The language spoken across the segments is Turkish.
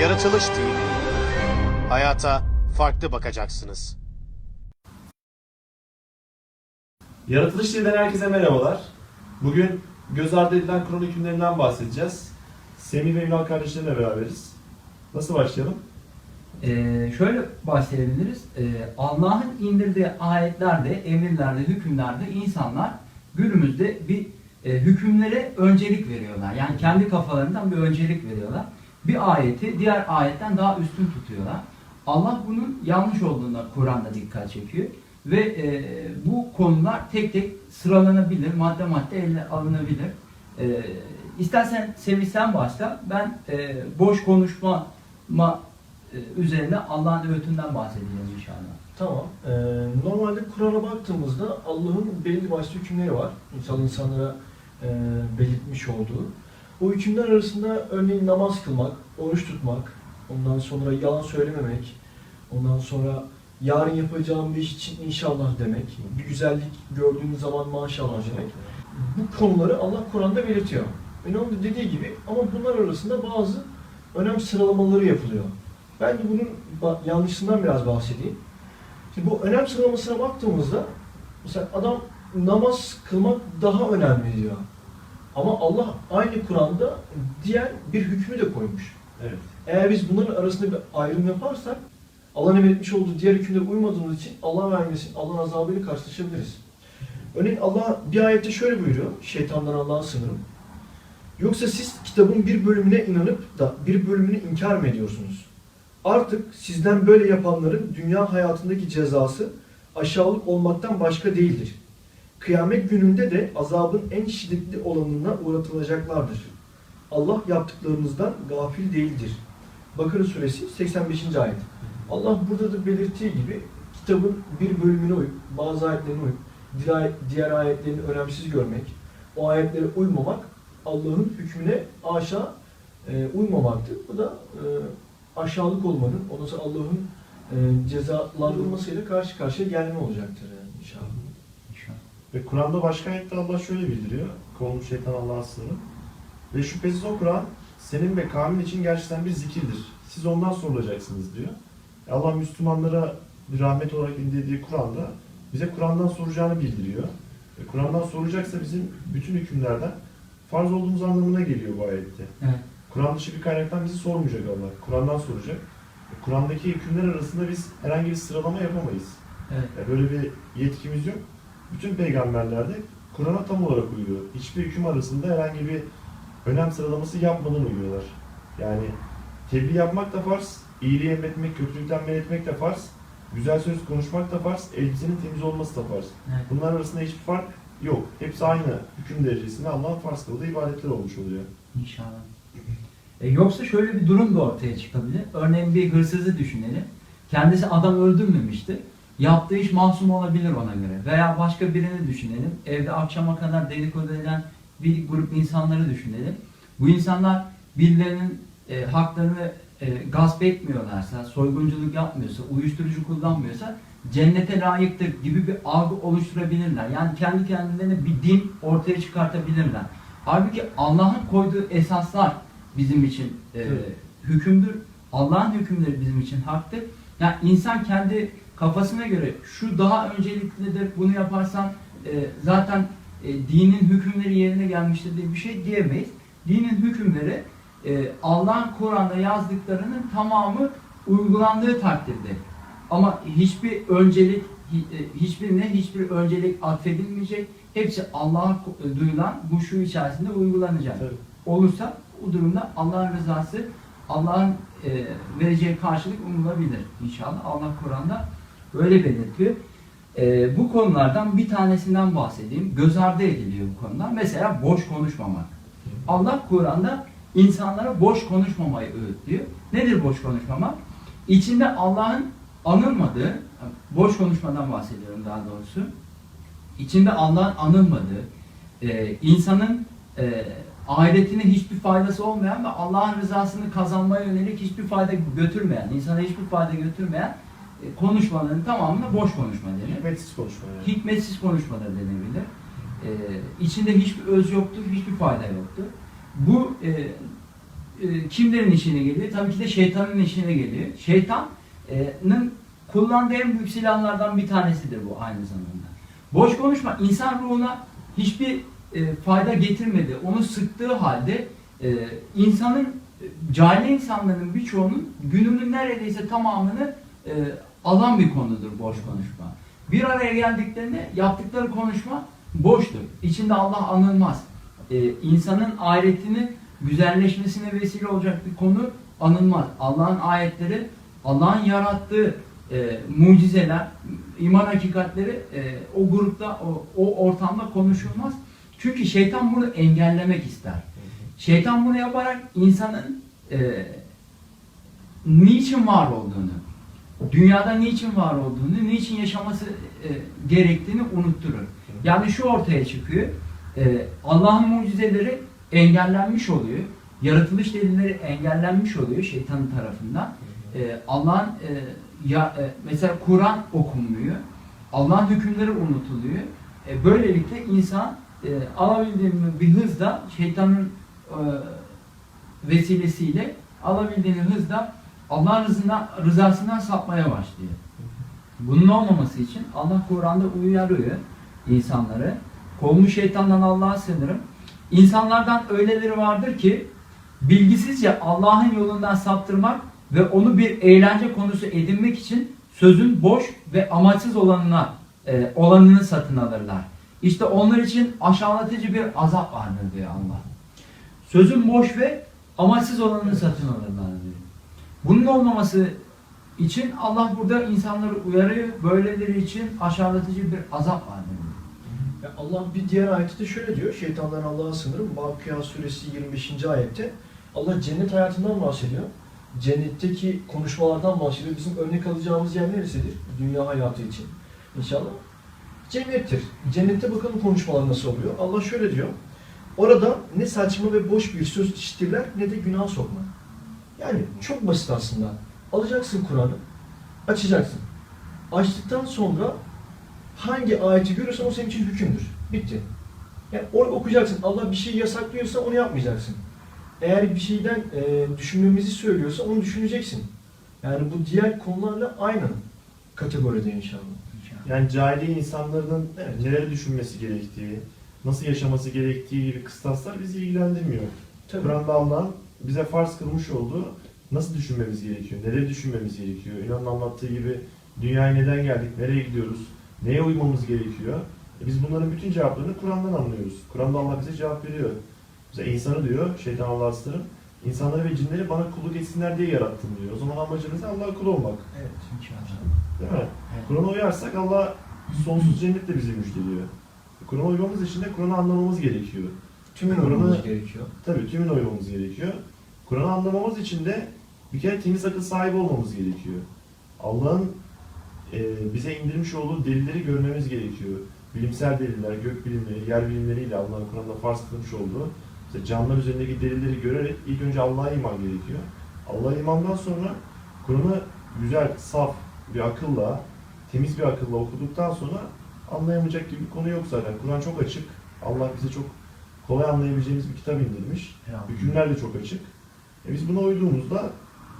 Yaratılış TV. Hayata farklı bakacaksınız. Yaratılış TV'den herkese merhabalar. Bugün göz ardı edilen Kur'an hükümlerinden bahsedeceğiz. Semih ve Ünal kardeşlerimle beraberiz. Nasıl başlayalım? Ee, şöyle başlayabiliriz. Ee, Allah'ın indirdiği ayetlerde, emirlerde, hükümlerde insanlar günümüzde bir e, hükümlere öncelik veriyorlar. Yani kendi kafalarından bir öncelik veriyorlar. Bir ayeti diğer ayetten daha üstün tutuyorlar. Allah bunun yanlış olduğuna Kur'an'da dikkat çekiyor. Ve e, bu konular tek tek sıralanabilir, madde madde elle alınabilir. E, istersen Semih sen başla. Ben e, boş konuşma ma e, üzerine Allah'ın öğütünden bahsedeceğim inşallah. Tamam. Ee, normalde Kur'an'a baktığımızda Allah'ın belli başlı hükümleri var. İnsan insanlara e, belirtmiş olduğu. O hükümler arasında örneğin namaz kılmak, oruç tutmak, ondan sonra yalan söylememek, ondan sonra yarın yapacağım bir iş için inşallah demek, bir güzellik gördüğünüz zaman maşallah demek. Bu konuları Allah Kur'an'da belirtiyor. Da dediği gibi ama bunlar arasında bazı önem sıralamaları yapılıyor. Ben de bunun yanlışından biraz bahsedeyim. Şimdi bu önem sıralamasına baktığımızda mesela adam namaz kılmak daha önemli diyor. Ama Allah aynı Kur'an'da diğer bir hükmü de koymuş. Evet. Eğer biz bunların arasında bir ayrım yaparsak Allah'ın emretmiş olduğu diğer hükümlere uymadığımız için Allah vermesin, Allah'ın azabıyla karşılaşabiliriz. Örneğin Allah bir ayette şöyle buyuruyor, şeytandan Allah'a sınırım. Yoksa siz kitabın bir bölümüne inanıp da bir bölümünü inkar mı ediyorsunuz? Artık sizden böyle yapanların dünya hayatındaki cezası aşağılık olmaktan başka değildir. Kıyamet gününde de azabın en şiddetli olanına uğratılacaklardır. Allah yaptıklarınızdan gafil değildir. Bakara suresi 85. ayet. Allah burada da belirttiği gibi kitabın bir bölümüne uyup, bazı ayetlerine uyup, diğer, ayetlerini önemsiz görmek, o ayetlere uymamak Allah'ın hükmüne aşağı e, uymamaktır. Bu da e, aşağılık olmanın, ondan sonra Allah'ın e, cezalandırmasıyla karşı karşıya gelme olacaktır yani inşallah. Ve Kur'an'da başka ayette Allah şöyle bildiriyor. Kovulmuş şeytan Allah'a sığınır. Ve şüphesiz o Kur'an senin ve kavmin için gerçekten bir zikirdir. Siz ondan sorulacaksınız diyor. E Allah Müslümanlara bir rahmet olarak indirdiği Kur'an'da bize Kur'an'dan soracağını bildiriyor. E Kur'an'dan soracaksa bizim bütün hükümlerden farz olduğumuz anlamına geliyor bu ayette. Evet. Kur'an dışı bir kaynaktan bizi sormayacak Allah. Kur'an'dan soracak. E Kur'an'daki hükümler arasında biz herhangi bir sıralama yapamayız. Evet. Ya böyle bir yetkimiz yok. Bütün peygamberler de Kur'an'a tam olarak uyuyor. Hiçbir hüküm arasında herhangi bir önem sıralaması yapmadan uyuyorlar. Yani tebliğ yapmak da farz, iyiliği emretmek, kötülükten men etmek de farz, güzel söz konuşmak da farz, elbisenin temiz olması da farz. Evet. Bunlar arasında hiçbir fark yok. Hepsi aynı hüküm derecesinde Allah'ın farz kıldığı ibadetler olmuş oluyor. İnşallah. E, yoksa şöyle bir durum da ortaya çıkabilir. Örneğin bir hırsızı düşünelim. Kendisi adam öldürmemişti. Yaptığı iş masum olabilir ona göre. Veya başka birini düşünelim. Evde akşama kadar dedikodu eden bir grup insanları düşünelim. Bu insanlar birilerinin e, haklarını e, gasp etmiyorlarsa, soygunculuk yapmıyorsa, uyuşturucu kullanmıyorsa cennete layıktır gibi bir algı oluşturabilirler. Yani kendi kendilerine bir din ortaya çıkartabilirler. Halbuki Allah'ın koyduğu esaslar bizim için e, hükümdür. Allah'ın hükümleri bizim için haktır. Yani insan kendi kafasına göre şu daha önceliklidir, bunu yaparsan e, zaten e, dinin hükümleri yerine gelmiştir diye bir şey diyemeyiz. Dinin hükümleri e, Allah'ın Kur'an'da yazdıklarının tamamı uygulandığı takdirde. Ama hiçbir öncelik, e, hiçbirine hiçbir öncelik atfedilmeyecek. Hepsi Allah'a ko- duyulan bu şu içerisinde uygulanacak Tabii. olursa o durumda Allah'ın rızası, Allah'ın e, vereceği karşılık umulabilir inşallah. Allah Kur'an'da böyle belirtiyor. E, bu konulardan bir tanesinden bahsedeyim. Göz ardı ediliyor bu konular. Mesela boş konuşmamak. Allah Kur'an'da insanlara boş konuşmamayı öğütlüyor. Nedir boş konuşmamak? İçinde Allah'ın anılmadığı, boş konuşmadan bahsediyorum daha doğrusu. İçinde Allah'ın anılmadığı, e, insanın e, ahiretine hiçbir faydası olmayan ve Allah'ın rızasını kazanmaya yönelik hiçbir fayda götürmeyen, insana hiçbir fayda götürmeyen konuşmaların tamamına boş konuşma denir. Hikmetsiz konuşma yani. Hikmetsiz konuşma da denebilir. E, içinde hiçbir öz yoktur, hiçbir fayda yoktur. Bu e, e, kimlerin işine geliyor? Tabii ki de şeytanın işine geliyor. Şeytanın kullandığı en büyük silahlardan bir tanesidir bu aynı zamanda. Boş konuşma insan ruhuna hiçbir e, fayda getirmedi. Onu sıktığı halde e, insanın cahil insanların birçoğunun gününün neredeyse tamamını e, alan bir konudur boş konuşma. Bir araya geldiklerinde yaptıkları konuşma boştur. İçinde Allah anılmaz. E, insanın ahiretini güzelleşmesine vesile olacak bir konu anılmaz. Allah'ın ayetleri, Allah'ın yarattığı e, mucizeler, iman hakikatleri e, o grupta, o, o ortamda konuşulmaz. Çünkü şeytan bunu engellemek ister. Şeytan bunu yaparak insanın e, niçin var olduğunu, dünyada niçin var olduğunu, niçin yaşaması e, gerektiğini unutturur. Yani şu ortaya çıkıyor, e, Allah'ın mucizeleri engellenmiş oluyor, yaratılış delilleri engellenmiş oluyor şeytanın tarafından. E, Allah'ın e, ya e, mesela Kur'an okunmuyor, Allah'ın hükümleri unutuluyor. E, böylelikle insan e, alabildiği bir hızla şeytanın e, vesilesiyle alabildiğini hızla Allah'ın rızasından, rızasından sapmaya başlıyor. Bunun olmaması için Allah Kur'an'da uyarıyor insanları. Kovmuş şeytandan Allah'a sığınırım. İnsanlardan öyleleri vardır ki bilgisizce Allah'ın yolundan saptırmak ve onu bir eğlence konusu edinmek için sözün boş ve amaçsız olanına e, olanını satın alırlar. İşte onlar için aşağılatıcı bir azap vardır diyor Allah. Sözün boş ve amaçsız olanını satın alırlar diyor. Bunun olmaması için Allah burada insanları uyarıyor. Böyleleri için aşağılatıcı bir azap vardır diyor. Ya Allah bir diğer ayette de şöyle diyor. Şeytandan Allah'a sınırım. Vakıa suresi 25. ayette Allah cennet hayatından bahsediyor. Cennetteki konuşmalardan bahsediyor. Bizim örnek alacağımız yer neresidir? Dünya hayatı için. İnşallah. Cennettir. Cennette bakalım konuşmalar nasıl oluyor. Allah şöyle diyor. Orada ne saçma ve boş bir söz işitirler ne de günah sokma. Yani çok basit aslında. Alacaksın Kur'an'ı, açacaksın. Açtıktan sonra hangi ayeti görürsen o senin için hükümdür. Bitti. Yani orada okuyacaksın. Allah bir şey yasaklıyorsa onu yapmayacaksın. Eğer bir şeyden e, düşünmemizi söylüyorsa onu düşüneceksin. Yani bu diğer konularla aynı kategoride inşallah. Yani cahili insanların Evet. neleri düşünmesi gerektiği, nasıl yaşaması gerektiği gibi kıstaslar bizi ilgilendirmiyor. Kur'an'da Allah'ın bize farz kılmış olduğu nasıl düşünmemiz gerekiyor, neleri düşünmemiz gerekiyor. İnanın anlattığı gibi dünyaya neden geldik, nereye gidiyoruz, neye uymamız gerekiyor. E biz bunların bütün cevaplarını Kur'an'dan anlıyoruz. Kur'an'da Allah bize cevap veriyor. Bize insanı diyor, şeytan Allah'a sığınırım, insanları ve cinleri bana kulluk etsinler diye yarattım diyor. O zaman amacımız? Allah'a kul olmak. Evet. Değil mi? Evet. Kur'an'a uyarsak Allah sonsuz cennetle bizi müjdeliyor. Kur'an'a uymamız için de Kur'an'ı anlamamız gerekiyor. Tümün okumamız gerekiyor. Tabii tümünü uymamız gerekiyor. Kur'an'ı anlamamız için de bir kere temiz akıl sahibi olmamız gerekiyor. Allah'ın e, bize indirmiş olduğu delilleri görmemiz gerekiyor. Bilimsel deliller, gök bilimleri, yer bilimleriyle Allah'ın Kur'an'da farz kılmış olduğu işte canlılar üzerindeki delilleri görerek ilk önce Allah'a iman gerekiyor. Allah'a imandan sonra Kur'an'ı güzel, saf bir akılla, temiz bir akılla okuduktan sonra anlayamayacak gibi bir konu yok zaten. Kur'an çok açık. Allah bize çok kolay anlayabileceğimiz bir kitap indirmiş. Hükümler de çok açık. E biz buna uyduğumuzda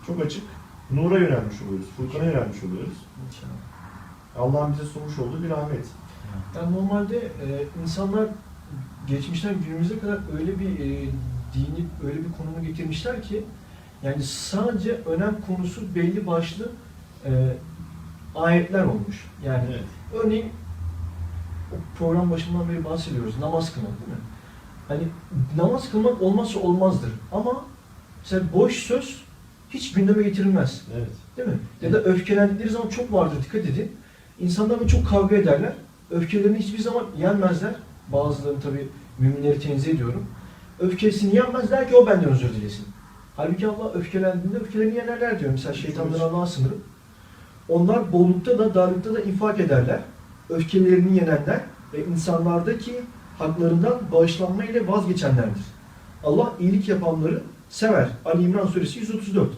çok açık nura yönelmiş oluyoruz. Furkan'a yönelmiş oluyoruz. Allah'ın bize sunmuş olduğu bir rahmet. Yani normalde e, insanlar geçmişten günümüze kadar öyle bir e, dini öyle bir konuma getirmişler ki yani sadece önem konusu belli başlı e, ayetler olmuş. Yani Evet. örneğin program başından beri bahsediyoruz. Namaz kılmak değil mi? Hani namaz kılmak olmazsa olmazdır. Ama mesela boş söz hiç gündeme getirilmez. Evet. Değil mi? Ya da öfkelendikleri zaman çok vardır dikkat edin. İnsanlar böyle çok kavga ederler. Öfkelerini hiçbir zaman yenmezler. Bazılarını tabii müminleri tenzih ediyorum. Öfkesini yenmezler ki o benden özür dilesin. Halbuki Allah öfkelendiğinde öfkelerini yenerler diyor. Mesela şeytandan Allah'a sınırım. Onlar bollukta da darlıkta da infak ederler. Öfkelerini yenenler ve insanlardaki haklarından bağışlanma ile vazgeçenlerdir. Allah iyilik yapanları sever. Ali İmran suresi 134.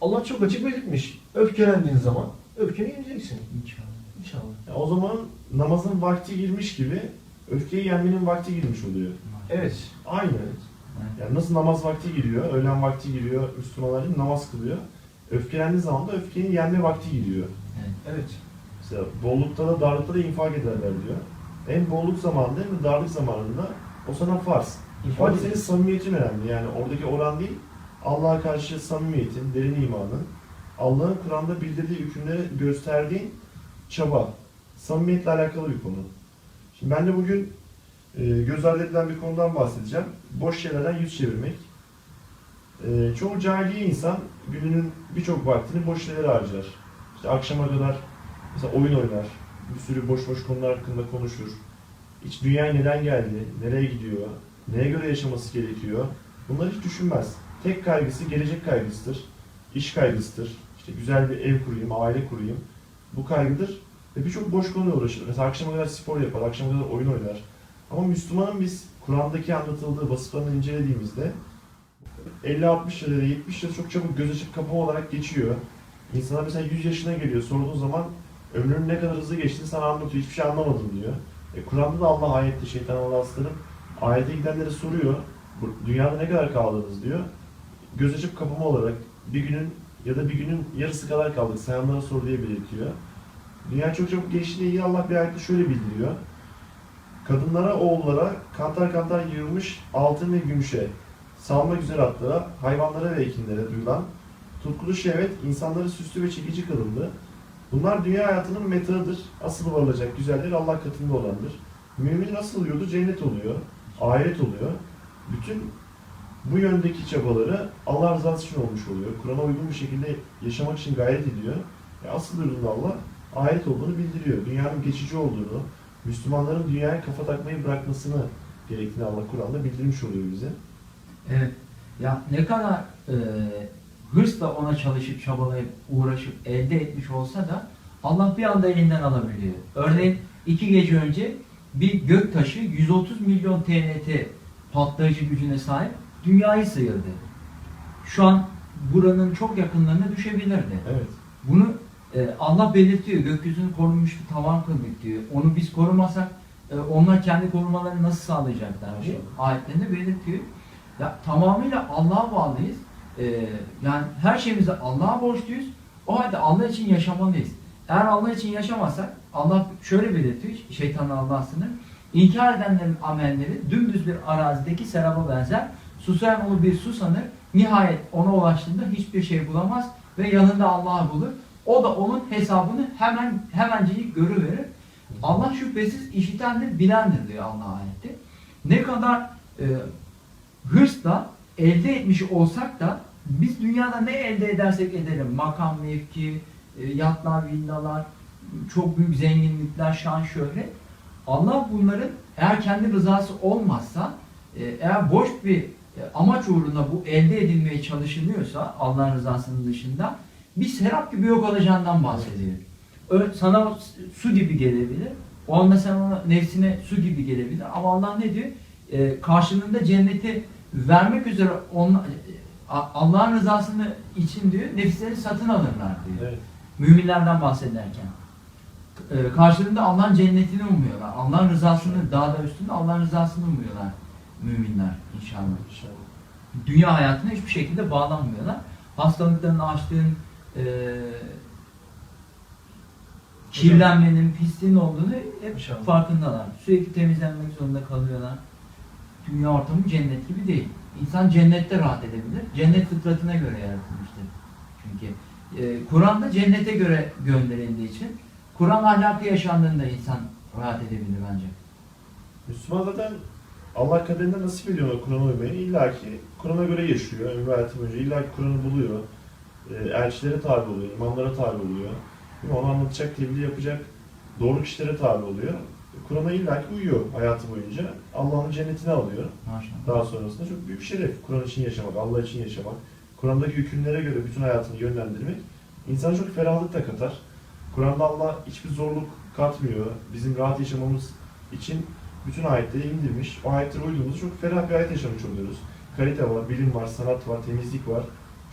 Allah çok açık belirtmiş. Öfkelendiğin zaman öfkeni yeneceksin. İnşallah. İnşallah. Ya o zaman namazın vakti girmiş gibi öfkeyi yenmenin vakti girmiş oluyor. Evet. Aynı. Evet. Yani nasıl namaz vakti giriyor, öğlen vakti giriyor, Müslümanlar değil mi? namaz kılıyor. Öfkelendiği zaman da öfkenin yenme vakti giriyor. Evet. Mesela bollukta da darlıkta da infak ederler diyor. Hem bolluk zamanında hem de darlık zamanında o sana farz. Orada senin samimiyetin önemli. Yani oradaki oran değil, Allah'a karşı samimiyetin, derin imanın, Allah'ın Kur'an'da bildirdiği hükümleri gösterdiğin çaba, samimiyetle alakalı bir konu. Şimdi ben de bugün e, göz ardı edilen bir konudan bahsedeceğim. Boş şeylerden yüz çevirmek. E, çoğu cahiliye insan gününün birçok vaktini boş şeylere harcar. İşte akşama kadar mesela oyun oynar, bir sürü boş boş konular hakkında konuşur. Hiç dünyaya neden geldi, nereye gidiyor, neye göre yaşaması gerekiyor. Bunları hiç düşünmez. Tek kaygısı gelecek kaygısıdır. iş kaygısıdır. İşte güzel bir ev kurayım, aile kurayım. Bu kaygıdır. Ve birçok boş konuyla uğraşır. Mesela akşama kadar spor yapar, akşama kadar oyun oynar. Ama Müslümanın biz Kur'an'daki anlatıldığı vasıflarını incelediğimizde 50-60 yıl ya da 70 yıl çok çabuk göz açıp kapama olarak geçiyor. İnsana mesela 100 yaşına geliyor, sorduğun zaman ömrünün ne kadar hızlı geçtiğini sana anlatıyor, hiçbir şey anlamadım diyor. E, Kur'an'da da Allah ayette şeytan Allah aslanım ayete gidenlere soruyor. Dünyada ne kadar kaldınız diyor. Göz açıp kapama olarak bir günün ya da bir günün yarısı kadar kaldık. Sayanlara sor diye belirtiyor. Dünya çok çabuk geçtiğiyle ilgili Allah bir ayette şöyle bildiriyor. Kadınlara, oğullara kantar kantar yığılmış altın ve gümüşe, salmak üzere atlara, hayvanlara ve ekinlere duyulan tutkulu şehvet insanları süslü ve çekici kılındı. Bunlar dünya hayatının metağıdır. Asıl varılacak güzellik Allah katında olandır. Mümin nasıl oluyordu? Cennet oluyor. Ahiret oluyor. Bütün bu yöndeki çabaları Allah rızası için olmuş oluyor. Kur'an'a uygun bir şekilde yaşamak için gayret ediyor. E asıl üründe Allah ahiret olduğunu bildiriyor. Dünyanın geçici olduğunu, Müslümanların dünyaya kafa takmayı bırakmasını gerektiğini Allah Kur'an'da bildirmiş oluyor bize. Evet. Ya ne kadar e, hırsla ona çalışıp çabalayıp uğraşıp elde etmiş olsa da Allah bir anda elinden alabiliyor. Örneğin iki gece önce bir göktaşı 130 milyon TNT patlayıcı gücüne sahip dünyayı sıyırdı. Şu an buranın çok yakınlarına düşebilirdi. Evet. Bunu e, Allah belirtiyor. Gökyüzünü korunmuş bir tavan kıldık diyor. Onu biz korumasak e, onlar kendi korumalarını nasıl sağlayacaklar? Tabii. Şey, ayetlerinde belirtiyor. Ya tamamıyla Allah'a bağlıyız. E, yani her şeyimizi Allah'a borçluyuz. O halde Allah için yaşamalıyız. Eğer Allah için yaşamazsak Allah şöyle belirtiyor. Şeytanın Allah'sını. İnkar edenlerin amelleri dümdüz bir arazideki seraba benzer. Susayan onu bir su sanır. Nihayet ona ulaştığında hiçbir şey bulamaz ve yanında Allah'ı bulur. O da onun hesabını hemen hemencecik görüverir. Allah şüphesiz işitendir, bilendir diyor Allah ayette. Ne kadar e, hırsla elde etmiş olsak da biz dünyada ne elde edersek edelim, makam, mevki, e, yatlar, villalar, çok büyük zenginlikler, şan, şöhret. Allah bunların eğer kendi rızası olmazsa, e, eğer boş bir e, amaç uğruna bu elde edilmeye çalışılıyorsa Allah'ın rızasının dışında bir serap gibi yok olacağından bahsediyor. Ö- Sana su gibi gelebilir. O anda sen ona nefsine su gibi gelebilir. Ama Allah ne diyor? Ee, karşılığında cenneti vermek üzere Allah'ın rızasını için diyor nefisleri satın alırlar diyor. Evet. Müminlerden bahsederken. Ee, karşılığında Allah'ın cennetini umuyorlar. Allah'ın rızasını daha da üstünde Allah'ın rızasını umuyorlar müminler inşallah İnşallah. dünya hayatına hiçbir şekilde bağlanmıyorlar. Hastalıkların, açlığın, e, kirlenmenin, pisliğin olduğunu hep İnşallah. farkındalar. Sürekli temizlenmek zorunda kalıyorlar. Dünya ortamı cennet gibi değil. İnsan cennette rahat edebilir. Cennet fıtratına göre yaratılmıştır. Çünkü e, Kur'an'da cennete göre gönderildiği için Kur'an ahlakı yaşandığında insan rahat edebilir ancak. Müslüman zaten Allah kaderinde nasip ediyor ona Kur'an'a uymayı. İlla ki Kur'an'a göre yaşıyor. Ömrü hayatı boyunca illa ki Kur'an'ı buluyor. E, elçilere tabi oluyor, imamlara tabi oluyor. Onu anlatacak, tebliğ yapacak doğru kişilere tabi oluyor. Kur'an'a illa ki uyuyor hayatı boyunca. Allah'ın cennetine alıyor. Maşallah. Daha sonrasında çok büyük şeref. Kur'an için yaşamak, Allah için yaşamak. Kur'an'daki hükümlere göre bütün hayatını yönlendirmek insana çok ferahlık da katar. Kur'an'da Allah hiçbir zorluk katmıyor. Bizim rahat yaşamamız için bütün ayetleri indirmiş. O ayetlere uyduğumuzda çok ferah bir hayat yaşamış oluyoruz. Kalite var, bilim var, sanat var, temizlik var.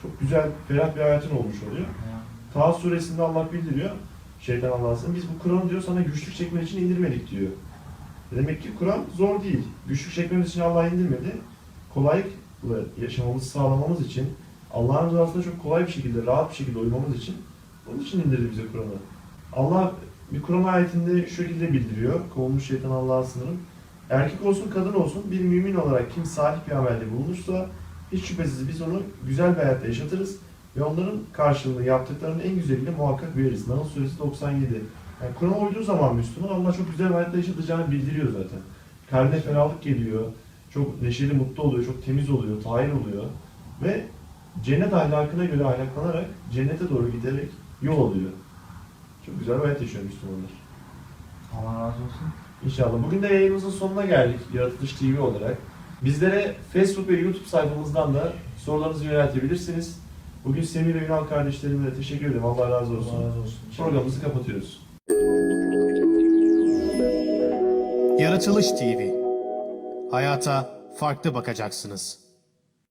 Çok güzel, ferah bir hayatın olmuş oluyor. Taha suresinde Allah bildiriyor. Şeytan Allah'ın biz bu Kur'an diyor sana güçlük çekmen için indirmedik diyor. Demek ki Kur'an zor değil. Güçlük çekmemiz için Allah indirmedi. kolaylıkla yaşamamızı sağlamamız için Allah'ın rızasına çok kolay bir şekilde, rahat bir şekilde uymamız için bunun için indirdi bize Kur'an'ı. Allah bir Kur'an ayetinde şu şekilde bildiriyor. Kovulmuş şeytan Allah'a sınırım. Erkek olsun kadın olsun bir mümin olarak kim salih bir amelde bulunursa hiç şüphesiz biz onu güzel bir hayatta yaşatırız ve onların karşılığını yaptıklarının en güzeliyle muhakkak veririz. Nahl suresi 97. Yani Kur'an'a uyduğu zaman Müslüman Allah çok güzel bir hayatta yaşatacağını bildiriyor zaten. Kalbine ferahlık geliyor, çok neşeli, mutlu oluyor, çok temiz oluyor, tahir oluyor ve cennet ahlakına göre ahlaklanarak cennete doğru giderek yol alıyor. Çok güzel bir hayat yaşıyor Müslümanlar. Allah razı olsun. İnşallah. Bugün de yayınımızın sonuna geldik Yaratılış TV olarak. Bizlere Facebook ve YouTube sayfamızdan da sorularınızı yöneltebilirsiniz. Bugün Semih ve Ünal kardeşlerime de teşekkür ederim. Allah razı olsun. Allah razı olsun. Programımızı kapatıyoruz. Yaratılış TV. Hayata farklı bakacaksınız.